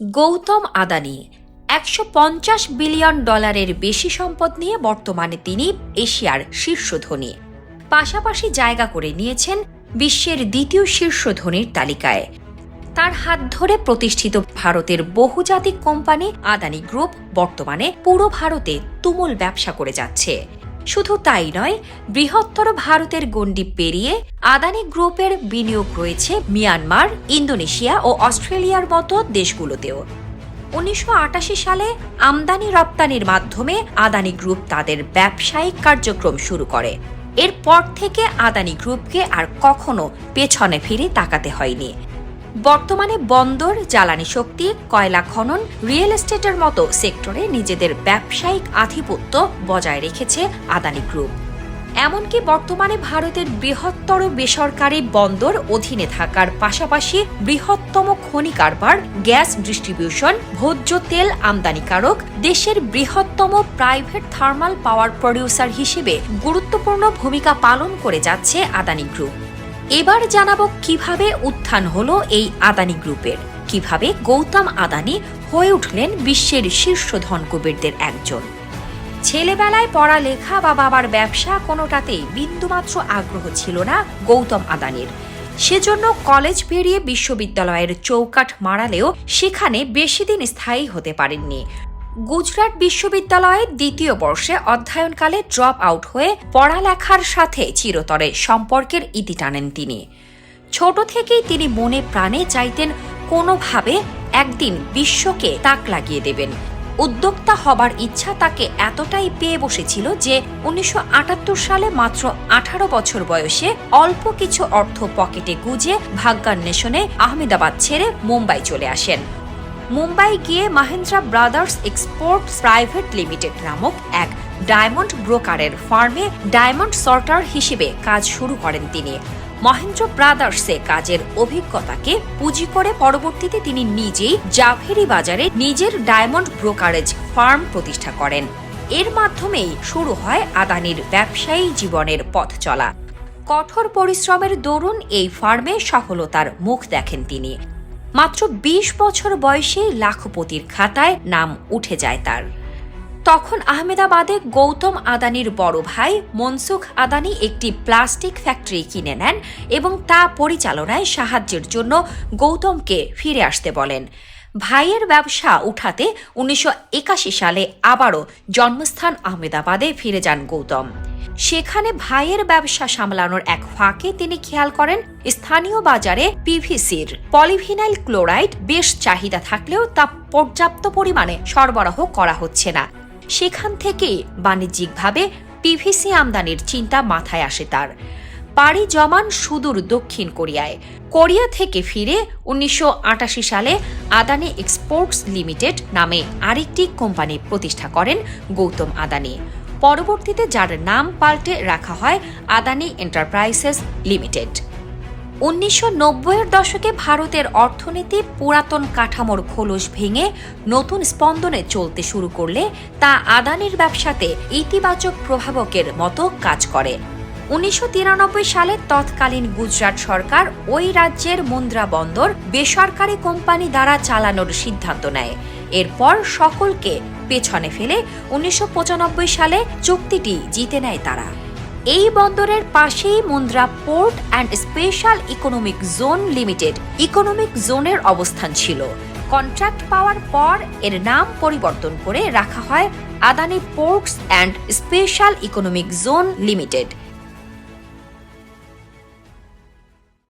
গৌতম আদানি, একশো পঞ্চাশ বিলিয়ন ডলারের বেশি সম্পদ নিয়ে বর্তমানে তিনি এশিয়ার শীর্ষ ধনী পাশাপাশি জায়গা করে নিয়েছেন বিশ্বের দ্বিতীয় শীর্ষ ধনীর তালিকায়। তার হাত ধরে প্রতিষ্ঠিত ভারতের বহুজাতিক কোম্পানি আদানি গ্রুপ বর্তমানে পুরো ভারতে তুমুল ব্যবসা করে যাচ্ছে। শুধু তাই নয়, বৃহত্তর ভারতের গণ্ডি পেরিয়ে আদানি গ্রুপের বিনিয়োগ রয়েছে মিয়ানমার, ইন্দোনেশিয়া ও অস্ট্রেলিয়ার মতো দেশগুলোতেও। উনিশশো আটাশি সালে আমদানি রপ্তানির মাধ্যমে আদানি গ্রুপ তাদের ব্যবসায়িক কার্যক্রম শুরু করে। এরপর থেকে আদানি গ্রুপকে আর কখনো পেছনে ফিরে তাকাতে হয়নি। বর্তমানে বন্দর, জ্বালানি শক্তি, কয়লা খনন, রিয়েল এস্টেটের মতো সেক্টরে নিজেদের ব্যবসায়িক আধিপত্য বজায় রেখেছে আদানি গ্রুপ। এমনকি বর্তমানে ভারতের বৃহত্তর বেসরকারি বন্দর অধীনে থাকার পাশাপাশি বৃহত্তম খনি কারবার, গ্যাস ডিস্ট্রিবিউশন, ভোজ্য তেল আমদানিকারক, দেশের বৃহত্তম প্রাইভেট থার্মাল পাওয়ার প্রডিউসার হিসেবে গুরুত্বপূর্ণ ভূমিকা পালন করে যাচ্ছে আদানি গ্রুপ। এবার জানাব কীভাবে উত্থান হলো এই আদানি গ্রুপের। কীভাবে গৌতম আদানি হয়ে উঠলেন বিশ্বের শীর্ষ ধনকুবেরদের একজন। ছেলেবেলায় পড়ালেখা বা বাবার ব্যবসা কোনোটাতেই বিন্দুমাত্র আগ্রহ ছিল না গৌতম আদানির। সেজন্য কলেজ পেরিয়ে বিশ্ববিদ্যালয়ের চৌকাঠ মারালেও সেখানে বেশি দিন স্থায়ী হতে পারেননি। গুজরাট বিশ্ববিদ্যালয়ে দ্বিতীয় বর্ষে অধ্যয়নকালে ড্রপ আউট হয়ে পড়ালেখার সাথে চিরতরে সম্পর্কের ইতি টানেন তিনি। ছোট থেকেই তিনি মনে প্রাণে চাইতেন কোনোভাবে একদিন বিশ্বকে তাক লাগিয়ে দেবেন। উদ্যোক্তা হবার ইচ্ছা তাকে এতটাই পেয়ে বসেছিল যে উনিশশো আটাত্তর সালে মাত্র আঠারো বছর বয়সে অল্প কিছু অর্থ পকেটে গুজে ভাগ্যান্বেষণে আহমেদাবাদ ছেড়ে মুম্বাই চলে আসেন। মুম্বাই গিয়ে Mahendra brothers exports private limited নামক এক ডায়মন্ড ব্রোকারের ফার্মে ডায়মন্ড সর্টার হিসেবে কাজ শুরু করেন তিনি। মহেন্দ্র ব্রাদার্সে কাজের অভিজ্ঞতাকে পুঁজি করে পরবর্তীতে তিনি নিজেই জাভেরি বাজারে নিজের ডায়মন্ড ব্রোকারেজ ফার্ম প্রতিষ্ঠা করেন। এর মাধ্যমেই শুরু হয় আদানির ব্যবসায়ী জীবনের পথ চলা। কঠোর পরিশ্রমের দরুন এই ফার্মে সফলতার মুখ দেখেন তিনি। মাত্র ২০ বছর বয়সে লাখপতির খাতায় নাম উঠে যায় তার। তখন আহমেদাবাদে গৌতম আদানির বড় ভাই মনসুখ আদানি একটি প্লাস্টিক ফ্যাক্টরি কিনে নেন এবং তা পরিচালনায় সাহায্যের জন্য গৌতমকে ফিরে আসতে বলেন। ভাইয়ের ব্যবসা উঠাতে উনিশশো একাশি সালে আবারও জন্মস্থান আহমেদাবাদে ফিরে যান গৌতম। সেখানে ভাইয়ের ব্যবসা সামলানোর এক ফাঁকে তিনি খেয়াল করেন স্থানীয় বাজারে পিভিসির পলিভিনাইল ক্লোরাইড বেশ চাহিদা থাকলেও তা পর্যাপ্ত পরিমাণে সরবরাহ করা হচ্ছে না। সেখান থেকেই বাণিজ্যিকভাবে পিভিসি আমদানির চিন্তা মাথায় আসে তার। পাড়ি জমান সুদূর দক্ষিণ কোরিয়ায়। কোরিয়া থেকে ফিরে উনিশশো আটাশি সালে আদানি এক্সপোর্টস লিমিটেড নামে আরেকটি কোম্পানি প্রতিষ্ঠা করেন গৌতম আদানি। পরবর্তীতে যার নাম পাল্টে রাখা হয় আদানি এন্টারপ্রাইজেস লিমিটেড। উনিশশো নব্বইয়ের দশকে ভারতের অর্থনীতি পুরাতন কাঠামোর খোলস ভেঙে নতুন স্পন্দনে চলতে শুরু করলে তা আদানির ব্যবসাতে ইতিবাচক প্রভাবকের মতো কাজ করে। উনিশশো তিরানব্বই সালে তৎকালীন গুজরাট সরকার ওই রাজ্যের মুন্দ্রা বন্দর বেসরকারি কোম্পানি দ্বারা চালানোর সিদ্ধান্ত নেয়। এরপর সকলকে পেছনে ফেলে উনিশশো পঁচানব্বই সালে চুক্তিটি জিতে নেয় তারা। এই বন্দরের পাশেই Mundra port and special economic zone limited economic জোনের অবস্থান ছিল। কন্ট্রাক্ট পাওয়ার পর এর নাম পরিবর্তন করে রাখা হয় Adani ports and special economic zone limited.